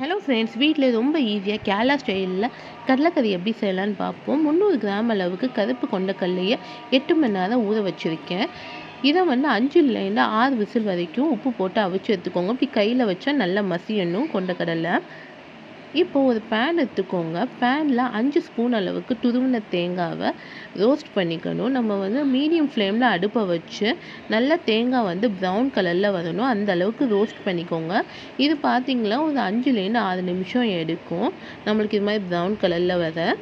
Hello friends வீட்டில் ரொம்ப ஈஸியாக கேரளா ஸ்டைலில் கடலைக்கறி எப்படி செய்யலான்னு பார்ப்போம். முந்நூறு கிராம் அளவுக்கு கருப்பு கொண்ட கல்லையை எட்டு மணி நேரம் ஊற வச்சுருக்கேன். இதை வந்து அஞ்சுலேருந்து ஆறு விசில் வரைக்கும் உப்பு போட்டு அவிச்சு எடுத்துக்கோங்க. இப்படி கையில் வச்சா நல்லா மசியணும் கொண்டக்கடலை இப்போ ஒரு பேன் எடுத்துக்கோங்க. பேனில் அஞ்சு ஸ்பூன் அளவுக்கு துருவின தேங்காவை ரோஸ்ட் பண்ணிக்கணும். நம்ம வந்து மீடியம் ஃப்ளேமில் அடுப்பை வச்சு நல்லா தேங்காய் வந்து ப்ரௌன் கலரில் வரணும். அந்த அளவுக்கு ரோஸ்ட் பண்ணிக்கோங்க. இது பார்த்திங்களா ஒரு அஞ்சுலேருந்து ஆறு நிமிஷம் எடுக்கும். நம்மளுக்கு இது மாதிரி ப்ரௌன் கலரில் வர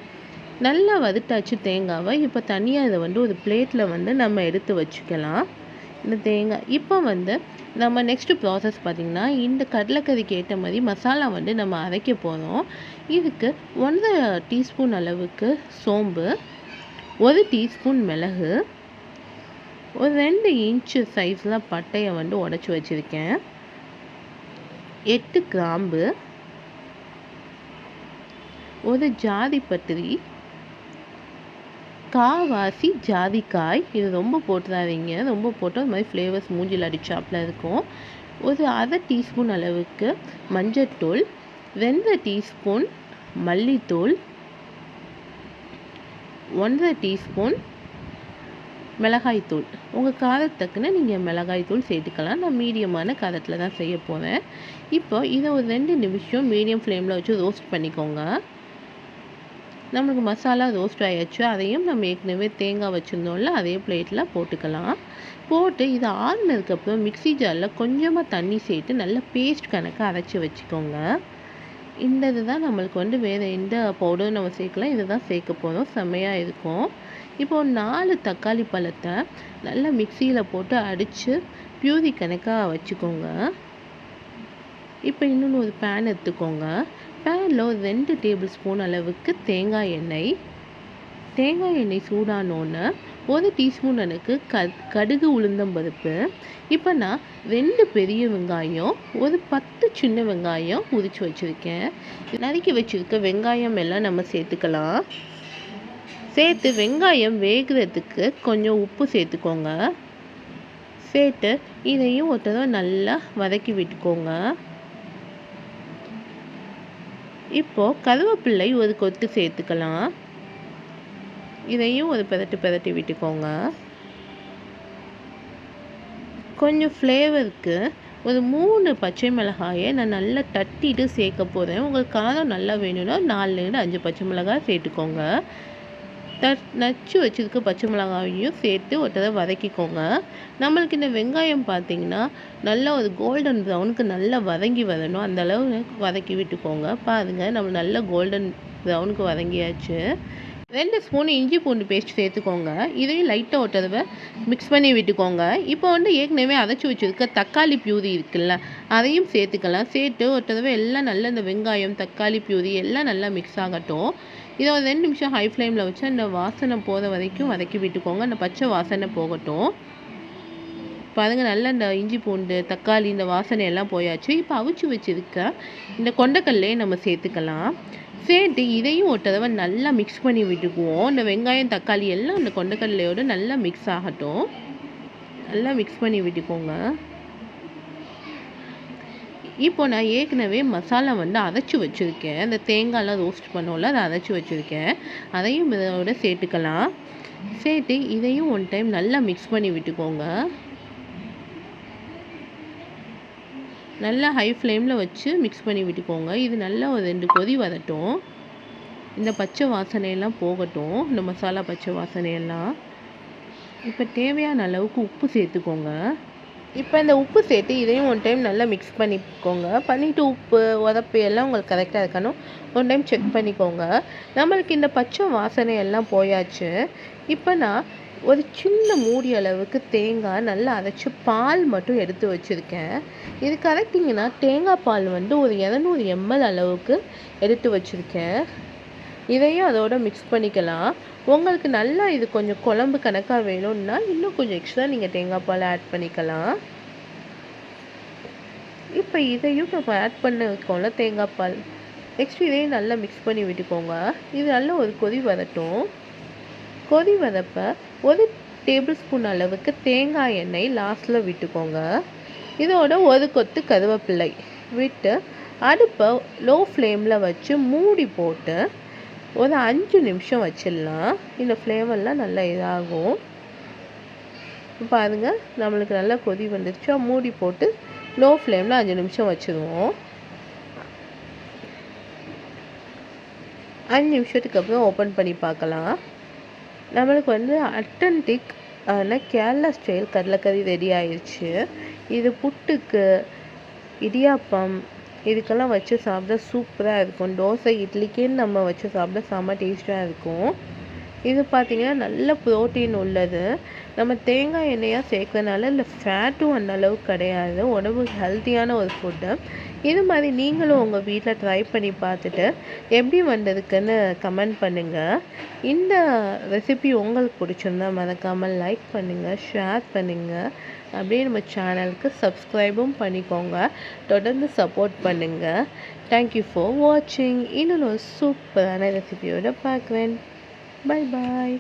நல்லா வதட்டாச்சு தேங்காவை. இப்போ தனியாக இதை வந்து ஒரு பிளேட்டில் வந்து நம்ம எடுத்து வச்சுக்கலாம். இந்த தேங்காய். இப்போ வந்து நம்ம நெக்ஸ்ட்டு ப்ராசஸ் பார்த்திங்கன்னா இந்த கடலைக்கறிக்கு ஏற்ற மாதிரி மசாலா வந்து நம்ம அரைக்க போகிறோம் இதுக்கு ஒன்றரை டீஸ்பூன் அளவுக்கு சோம்பு ஒரு டீஸ்பூன் மிளகு ஒரு ரெண்டு இன்ச்சு சைஸில் பட்டையை வந்து உடச்சி வச்சுருக்கேன். எட்டு கிராம்பு ஒரு ஜாதி பத்திரி காவாசி ஜாதிக்காய். இது ரொம்ப போட்டுறாதீங்க. ரொம்ப போட்டு அது மாதிரி ஃப்ளேவர்ஸ் மூஞ்சில் அடிச்சாப்பில் இருக்கும். ஒரு அரை டீஸ்பூன் அளவுக்கு மஞ்சத்தூள் ரெண்டு டீஸ்பூன் மல்லித்தூள் ஒன்றரை டீஸ்பூன் மிளகாய்த்தூள். உங்கள் காரத்துக்குன்னு நீங்கள் மிளகாய்த்தூள் சேர்த்துக்கலாம். நான் மீடியமான காரத்தில் தான் செய்ய போகிறேன் இப்போ இதை ஒரு ரெண்டு நிமிஷம் மீடியம் ஃப்ளேமில் வச்சு ரோஸ்ட் பண்ணிக்கோங்க. நம்மளுக்கு மசாலா ரோஸ்ட் ஆகிடுச்சு அதையும் நம்ம ஏற்கனவே தேங்காய் வச்சுருந்தோம்ல அதே பிளேட்டில் போட்டுக்கலாம். போட்டு இதை ஆறுனதுக்கப்புறம் மிக்ஸி ஜாரில் கொஞ்சமாக தண்ணி சேர்த்து நல்லா பேஸ்ட் கணக்காக அரைச்சி வச்சுக்கோங்க. இந்த இது தான் நம்மளுக்கு வந்து வேறு எந்த பவுடரும் நம்ம சேர்க்கலாம். இதை தான் சேர்க்க போகிறோம் செம்மையாக இருக்கும். இப்போ நாலு தக்காளி பழத்தை நல்லா மிக்சியில் போட்டு அடித்து பியூரி கணக்காக வச்சுக்கோங்க. இப்போ இன்னொன்று ஒரு பேன் எடுத்துக்கோங்க. பேனில் ரெண்டு டேபிள் ஸ்பூன் அளவுக்கு தேங்காய் எண்ணெய். தேங்காய் எண்ணெய் சூடானோன்னு ஒரு டீஸ்பூன் எனக்கு க கடுகு உளுந்தம்பருப்பு இப்போ நான் ரெண்டு பெரிய வெங்காயம் ஒரு பத்து சின்ன வெங்காயம் உரித்து வச்சுருக்கேன். நறுக்கி வச்சுருக்க வெங்காயம் எல்லாம் நம்ம சேர்த்துக்கலாம். சேர்த்து வெங்காயம் வேகிறதுக்கு கொஞ்சம் உப்பு சேர்த்துக்கோங்க. சேர்த்து இதையும் ஒரு தடவை நல்லா வதக்கி விட்டுக்கோங்க. இப்போது கருவேப்பிள்ளை ஒரு கொத்து சேர்த்துக்கலாம். இதையும் ஒரு பெதட்டு பெதட்டி விட்டுக்கோங்க. கொஞ்சம் ஃப்ளேவருக்கு ஒரு மூணு பச்சை மிளகாயை நான் நல்லா தட்டிட்டு சேர்க்க போகிறேன் உங்களுக்கு காரம் நல்லா வேணும்னா நாலுலேருந்து அஞ்சு பச்சை மிளகாய் சேர்த்துக்கோங்க. நச்சு வச்சுருக்க பச்சை மிளகாயையும் சேர்த்து ஒரு தடவை வதக்கிக்கோங்க. நம்மளுக்கு இந்த வெங்காயம் பார்த்தீங்கன்னா நல்லா ஒரு கோல்டன் ப்ரௌனுக்கு நல்லா வதங்கி வரணும். அந்த அளவு வதக்கி விட்டுக்கோங்க. பாருங்கள் நம்ம நல்லா கோல்டன் ப்ரௌனுக்கு வதங்கியாச்சு. ரெண்டு ஸ்பூன் இஞ்சி பூண்டு பேஸ்ட் சேர்த்துக்கோங்க. இதையும் லைட்டாக ஒரு தடவை மிக்ஸ் பண்ணி விட்டுக்கோங்க. இப்போ வந்து ஏற்கனவே அரைச்சி வச்சுருக்க தக்காளி பியூரி இருக்குல்ல அதையும் சேர்த்துக்கலாம். சேர்த்து ஒரு தடவை எல்லாம் நல்லா இந்த வெங்காயம் தக்காளி பியூரி எல்லாம் நல்லா மிக்ஸ் ஆகட்டும். இதை ஒரு ரெண்டு நிமிஷம் ஹை ஃப்ளேமில் வச்சு அந்த வாசனை போகிற வரைக்கும் வதக்கி விட்டுக்கோங்க. அந்த பச்சை வாசனை போகட்டும். பாருங்கள் நல்லா இந்த இஞ்சி பூண்டு தக்காளி இந்த வாசனை எல்லாம் போயாச்சு. இப்போ அவிச்சு வச்சுருக்க இந்த கொண்டக்கல்லையே நம்ம சேர்த்துக்கலாம். சேர்த்து இதையும் ஒரு தடவை நல்லா மிக்ஸ் பண்ணி விட்டுக்குவோம். இந்த வெங்காயம் தக்காளி எல்லாம் அந்த கொண்டக்கல்லையோடு நல்லா மிக்ஸ் ஆகட்டும். நல்லா மிக்ஸ் பண்ணி விட்டுக்கோங்க. இப்போ நான் ஏற்கனவே மசாலா வந்து அரைச்சி வச்சுருக்கேன். அந்த தேங்காயெலாம் ரோஸ்ட் பண்ணோம்ல அதை அரைச்சி வச்சுருக்கேன். அதையும் இதோட சேர்த்துக்கலாம். சேர்த்து இதையும் ஒன் டைம் நல்லா மிக்ஸ் பண்ணி விட்டுக்கோங்க. நல்லா ஹை ஃப்ளேமில் வச்சு மிக்ஸ் பண்ணி விட்டுக்கோங்க. இது நல்லா ஒரு ரெண்டு கொதி வரட்டும். இந்த பச்சை வாசனையெல்லாம் போகட்டும். இந்த மசாலா பச்சை வாசனையெல்லாம். இப்போ தேவையான அளவுக்கு உப்பு சேர்த்துக்கோங்க. இப்போ இந்த உப்பு சேர்த்து இதையும் ஒன் டைம் நல்லா மிக்ஸ் பண்ணிக்கோங்க. பண்ணிவிட்டு உப்பு உதப்பு எல்லாம் உங்களுக்கு கரெக்டாக இருக்கணும். ஒன் டைம் செக் பண்ணிக்கோங்க. நம்மளுக்கு இந்த பச்சை வாசனை எல்லாம் போயாச்சு. இப்போ நான் ஒரு சின்ன மூடி அளவுக்கு தேங்காய் நல்லா அரைச்சி பால் மட்டும் எடுத்து வச்சுருக்கேன். இது கரெக்டிங்கன்னா தேங்காய் பால் வந்து ஒரு இரநூறு எம்எல் அளவுக்கு எடுத்து வச்சுருக்கேன். இதையும் அதோட மிக்ஸ் பண்ணிக்கலாம். உங்களுக்கு நல்லா இது கொஞ்சம் குழம்பு கணக்காக வேணும்னா இன்னும் கொஞ்சம் எக்ஸ்ட்ரா நீங்கள் தேங்காய் பால் ஆட் பண்ணிக்கலாம். இப்போ இதையும் நம்ம ஆட் பண்ண தேங்காய் பால். நெக்ஸ்ட் இதையும் நல்லா மிக்ஸ் பண்ணி விட்டுக்கோங்க. இது நல்லா ஒரு கொதி வரட்டும். கொதி வரப்போ ஒரு டேபிள் ஸ்பூன் அளவுக்கு தேங்காய் எண்ணெய் லாஸ்ட்டில் விட்டுக்கோங்க. இதோட ஒரு கொத்து கருவேப்பிள்ளை விட்டு அடுப்பை லோ ஃப்ளேமில் வச்சு மூடி போட்டு ஒரு அஞ்சு நிமிஷம் வச்சிடலாம். இந்த ஃப்ளேவர்லாம் நல்லா இதாகும். பாருங்க நம்மளுக்கு நல்லா கொதி வந்துருச்சு. மூடி போட்டு லோ ஃப்ளேமில் அஞ்சு நிமிஷம் வச்சுருவோம். அஞ்சு நிமிஷத்துக்கு அப்புறம் ஓப்பன் பண்ணி பார்க்கலாம். நம்மளுக்கு வந்து அட்டன்டிக் ஆனால் கேரளா ஸ்டைல் கடலைக்கறி ரெடி ஆயிடுச்சு இது புட்டுக்கு இடியாப்பம் இதுக்கெல்லாம் வச்சு சாப்பிட்டா சூப்பராக இருக்கும். தோசை இட்லிக்குன்னு நம்ம வச்சு சாப்பிட்டா செம்ம டேஸ்ட்டாக இருக்கும். இது பார்த்திங்கன்னா நல்ல ப்ரோட்டீன் உள்ளது. நம்ம தேங்காய் எண்ணெயாக சேர்க்கறனால இல்லை ஃபேட்டும் அந்த அளவுக்கு கிடையாது. உடம்புக்கு ஹெல்த்தியான ஒரு ஃபுட்டு இது மாதிரி நீங்களும் உங்கள் வீட்டில் ட்ரை பண்ணி பார்த்துட்டு எப்படி வந்ததுக்குன்னு கமெண்ட் பண்ணுங்கள் இந்த ரெசிபி உங்களுக்கு பிடிச்சிருந்தா மறக்காமல் லைக் பண்ணுங்கள் ஷேர் பண்ணுங்கள் அப்படியே நம்ம சேனலுக்கு சப்ஸ்கிரைபும் பண்ணிக்கோங்க. தொடர்ந்து சப்போர்ட் பண்ணுங்கள் தேங்க்யூ ஃபார் வாட்சிங் இன்னொன்று சூப்பரான ரெசிபியோடு பார்க்குறேன். பாய் பாய்